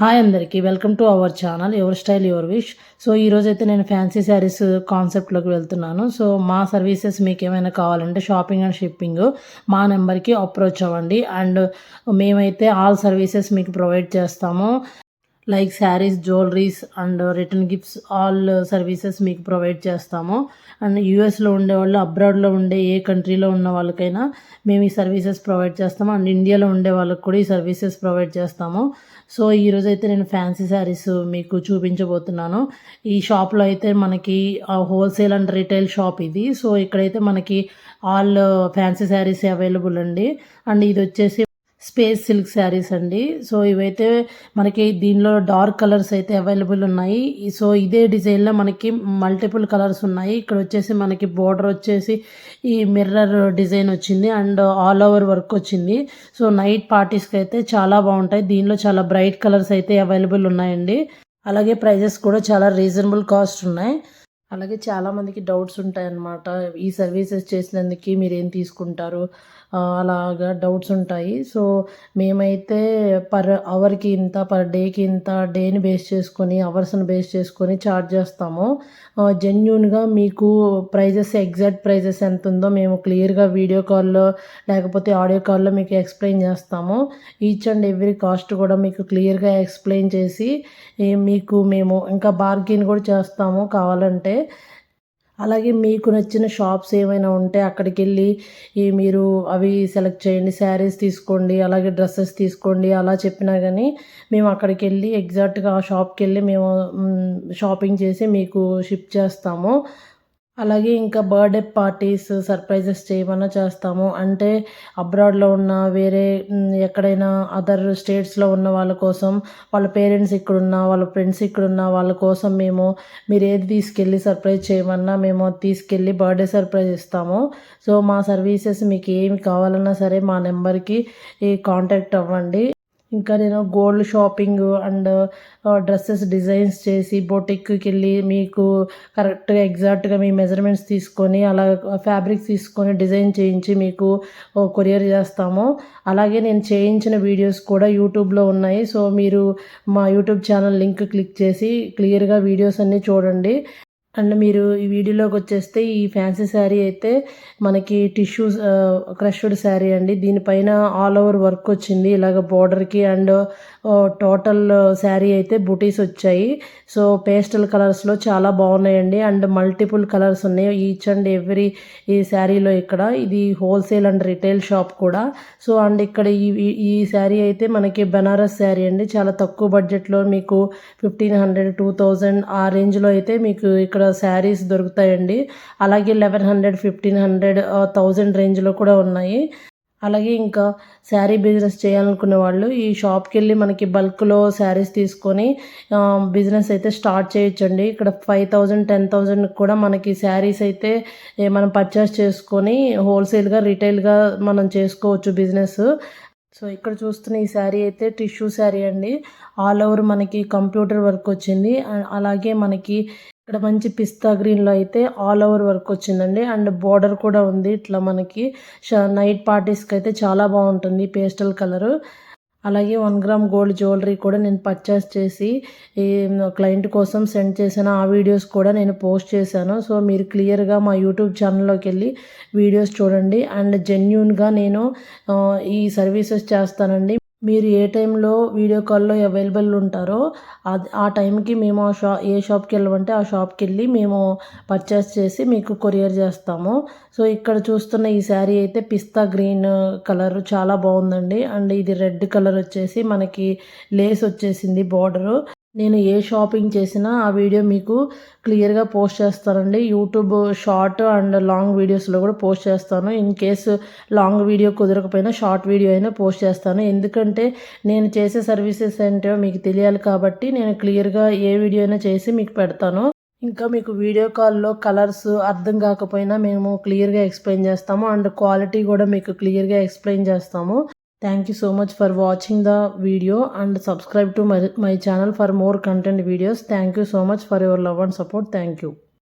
Hi అందరికీ welcome to our channel your style your wish. So ఈరోజు అయితే నేను ఫ్యాన్సీ శారీస్ కాన్సెప్ట్లోకి వెళ్తున్నాను. సో మా సర్వీసెస్ మీకు ఏమైనా కావాలంటే షాపింగ్ అండ్ షిప్పింగ్ మా నెంబర్కి అప్రోచ్ అవ్వండి. అండ్ మేమైతే ఆల్ సర్వీసెస్ మీకు ప్రొవైడ్ చేస్తాము. Like saris jewelleries and return gifts all services మీకు ప్రొవైడ్ చేస్తాము. అండ్ యూఎస్లో ఉండేవాళ్ళు అబ్రాడ్లో ఉండే ఏ కంట్రీలో ఉన్న వాళ్ళకైనా మేము ఈ సర్వీసెస్ ప్రొవైడ్ చేస్తాము. అండ్ ఇండియాలో ఉండే వాళ్ళకి కూడా ఈ సర్వీసెస్ ప్రొవైడ్ చేస్తాము. సో ఈరోజు అయితే నేను ఫ్యాన్సీ శారీస్ మీకు చూపించబోతున్నాను. ఈ షాప్లో అయితే మనకి హోల్సేల్ అండ్ రిటైల్ షాప్ ఇది. సో ఇక్కడైతే మనకి ఆల్ ఫ్యాన్సీ శారీస్ అవైలబుల్ అండి. అండ్ ఇది వచ్చేసి స్పేస్ సిల్క్ శారీస్ అండి. సో ఇవైతే మనకి దీనిలో డార్క్ కలర్స్ అయితే అవైలబుల్ ఉన్నాయి. సో ఇదే డిజైన్లో మనకి మల్టిపుల్ కలర్స్ ఉన్నాయి. ఇక్కడ వచ్చేసి మనకి బోర్డర్ వచ్చేసి ఈ మిర్రర్ డిజైన్ వచ్చింది. అండ్ ఆల్ ఓవర్ వర్క్ వచ్చింది. సో నైట్ పార్టీస్కి అయితే చాలా బాగుంటాయి. దీనిలో చాలా బ్రైట్ కలర్స్ అయితే అవైలబుల్ ఉన్నాయండి. అలాగే ప్రైజెస్ కూడా చాలా రీజనబుల్ కాస్ట్ ఉన్నాయి. అలాగే చాలామందికి డౌట్స్ ఉంటాయన్నమాట. ఈ సర్వీసెస్ చేసినందుకు మీరు ఏం తీసుకుంటారు? అలాగా డౌట్స్ ఉంటాయి. సో మేమైతే పర్ అవర్కి ఇంత పర్ డేకి ఇంత డేని బేస్ చేసుకొని అవర్స్ని బేస్ చేసుకొని చార్జ్ చేస్తాము. జెన్యున్గా మీకు ప్రైజెస్ ఎగ్జాక్ట్ ప్రైజెస్ ఎంత ఉందో మేము క్లియర్గా వీడియో కాల్లో లేకపోతే ఆడియో కాల్లో మీకు ఎక్స్ప్లెయిన్ చేస్తాము. ఈచ్ అండ్ ఎవ్రీ కాస్ట్ కూడా మీకు క్లియర్గా ఎక్స్ప్లెయిన్ చేసి మీకు మేము ఇంకా బార్గెన్ కూడా చేస్తాము కావాలంటే. అలాగే మీకు నచ్చిన షాప్స్ ఏమైనా ఉంటే అక్కడికి వెళ్ళి ఈ మీరు అవి సెలెక్ట్ చేయండి శారీస్ తీసుకోండి అలాగే డ్రెస్సెస్ తీసుకోండి అలా చెప్పినా కానీ మేము అక్కడికి వెళ్ళి ఎగ్జాక్ట్గా ఆ షాప్కి వెళ్ళి మేము షాపింగ్ చేసి మీకు షిప్ చేస్తాము. అలాగే ఇంకా బర్త్డే పార్టీస్ సర్ప్రైజెస్ చేయమన్నా చేస్తాము. అంటే అబ్రాడ్లో ఉన్న వేరే ఎక్కడైనా అదర్ స్టేట్స్లో ఉన్న వాళ్ళ కోసం వాళ్ళ పేరెంట్స్ ఇక్కడున్న వాళ్ళ ఫ్రెండ్స్ ఇక్కడున్న వాళ్ళ కోసం మేము మీరు ఏది తీసుకెళ్ళి సర్ప్రైజ్ చేయమన్నా మేము తీసుకెళ్ళి బర్త్డే సర్ప్రైజ్ ఇస్తాము. సో మా సర్వీసెస్ మీకు ఏమి కావాలన్నా సరే మా నెంబర్కి కాంటాక్ట్ అవ్వండి. ఇంకా నేను gold shopping and dresses designs చేసి బొటిక్కి వెళ్ళి మీకు కరెక్ట్గా ఎగ్జాక్ట్గా మీ మెజర్మెంట్స్ తీసుకొని అలా ఫ్యాబ్రిక్స్ తీసుకొని డిజైన్ చేయించి మీకు కొరియర్ చేస్తాము. అలాగే నేను చేయించిన వీడియోస్ కూడా యూట్యూబ్లో ఉన్నాయి. సో మీరు మా యూట్యూబ్ ఛానల్ లింక్ క్లిక్ చేసి క్లియర్గా వీడియోస్ అన్నీ చూడండి. అండ్ మీరు ఈ వీడియోలోకి వచ్చేస్తే ఈ ఫ్యాన్సీ శారీ అయితే మనకి టిష్యూ క్రష్డ్ శారీ అండి. దీనిపైన ఆల్ ఓవర్ వర్క్ వచ్చింది. ఇలాగ బార్డర్కి అండ్ టోటల్ శారీ అయితే బుటీస్ వచ్చాయి. సో పేస్టల్ కలర్స్లో చాలా బాగున్నాయండి. అండ్ మల్టిపుల్ కలర్స్ ఉన్నాయి. ఈచ్ అండ్ ఎవ్రీ ఈ శారీలో ఇక్కడ. ఇది హోల్సేల్ అండ్ రిటైల్ షాప్ కూడా. సో అండ్ ఇక్కడ ఈ ఈ శారీ అయితే మనకి బెనారస్ శారీ అండి. చాలా తక్కువ బడ్జెట్లో మీకు ఫిఫ్టీన్ హండ్రెడ్ టూ థౌజండ్ ఆ రేంజ్లో అయితే మీకు ఇక్కడ ఇక్కడ శారీస్ దొరుకుతాయండి. అలాగే eleven hundred fifteen hundred thousand రేంజ్లో కూడా ఉన్నాయి. అలాగే ఇంకా శారీ బిజినెస్ చేయాలనుకునే వాళ్ళు ఈ షాప్కి వెళ్ళి మనకి బల్క్లో శారీస్ తీసుకొని బిజినెస్ అయితే స్టార్ట్ చేయొచ్చండి. ఇక్కడ ఫైవ్ థౌజండ్ టెన్ థౌజండ్ కూడా మనకి శారీస్ అయితే మనం పర్చేస్ చేసుకొని హోల్సేల్గా రిటైల్గా మనం చేసుకోవచ్చు బిజినెస్. సో ఇక్కడ చూస్తున్న ఈ శారీ అయితే టిష్యూ శారీ అండి. ఆల్ ఓవర్ మనకి కంప్యూటర్ వర్క్ వచ్చింది. అలాగే మనకి ఇక్కడ మంచి పిస్తా గ్రీన్లో అయితే ఆల్ ఓవర్ వర్క్ వచ్చిందండి. అండ్ బార్డర్ కూడా ఉంది. ఇట్లా మనకి నైట్ పార్టీస్కి అయితే చాలా బాగుంటుంది పేస్టల్ కలరు అలాగే వన్ గ్రామ్ గోల్డ్ జ్యువెలరీ కూడా నేను పర్చేస్ చేసి ఈ క్లయింట్ కోసం సెండ్ చేసిన ఆ వీడియోస్ కూడా నేను పోస్ట్ చేశాను. సో మీరు క్లియర్గా మా యూట్యూబ్ ఛానల్లోకి వెళ్ళి వీడియోస్ చూడండి. అండ్ జెన్యున్గా నేను ఈ సర్వీసెస్ చేస్తానండి. మీరు ఏ టైంలో వీడియో కాల్లో అవైలబుల్ ఉంటారో ఆ టైంకి మేము ఆ షా ఏ షాప్కి వెళ్ళమంటే ఆ షాప్కి వెళ్ళి మేము పర్చేస్ చేసి మీకు కొరియర్ చేస్తాము. సో ఇక్కడ చూస్తున్న ఈ శారీ అయితే పిస్తా గ్రీన్ కలర్ చాలా బాగుందండి. అండ్ ఇది రెడ్ కలర్ వచ్చేసి మనకి లేస్ వచ్చేసింది బార్డరు. నేను ఏ షాపింగ్ చేసినా ఆ వీడియో మీకు క్లియర్గా పోస్ట్ చేస్తానండి. యూట్యూబ్ షార్ట్ అండ్ లాంగ్ వీడియోస్లో కూడా పోస్ట్ చేస్తాను. ఇన్ కేసు లాంగ్ వీడియో కుదరకపోయినా షార్ట్ వీడియో అయినా పోస్ట్ చేస్తాను. ఎందుకంటే నేను చేసే సర్వీసెస్ ఏంటో మీకు తెలియాలి కాబట్టి నేను క్లియర్గా ఏ వీడియో అయినా చేసి మీకు పెడతాను. ఇంకా మీకు వీడియో కాల్లో కలర్స్ అర్థం కాకపోయినా మేము క్లియర్గా ఎక్స్ప్లెయిన్ చేస్తాము. అండ్ క్వాలిటీ కూడా మీకు క్లియర్గా ఎక్స్ప్లెయిన్ చేస్తాము. Thank you so much for watching the video and subscribe to my, my channel for more content videos. Thank you so much for your love and support. Thank you.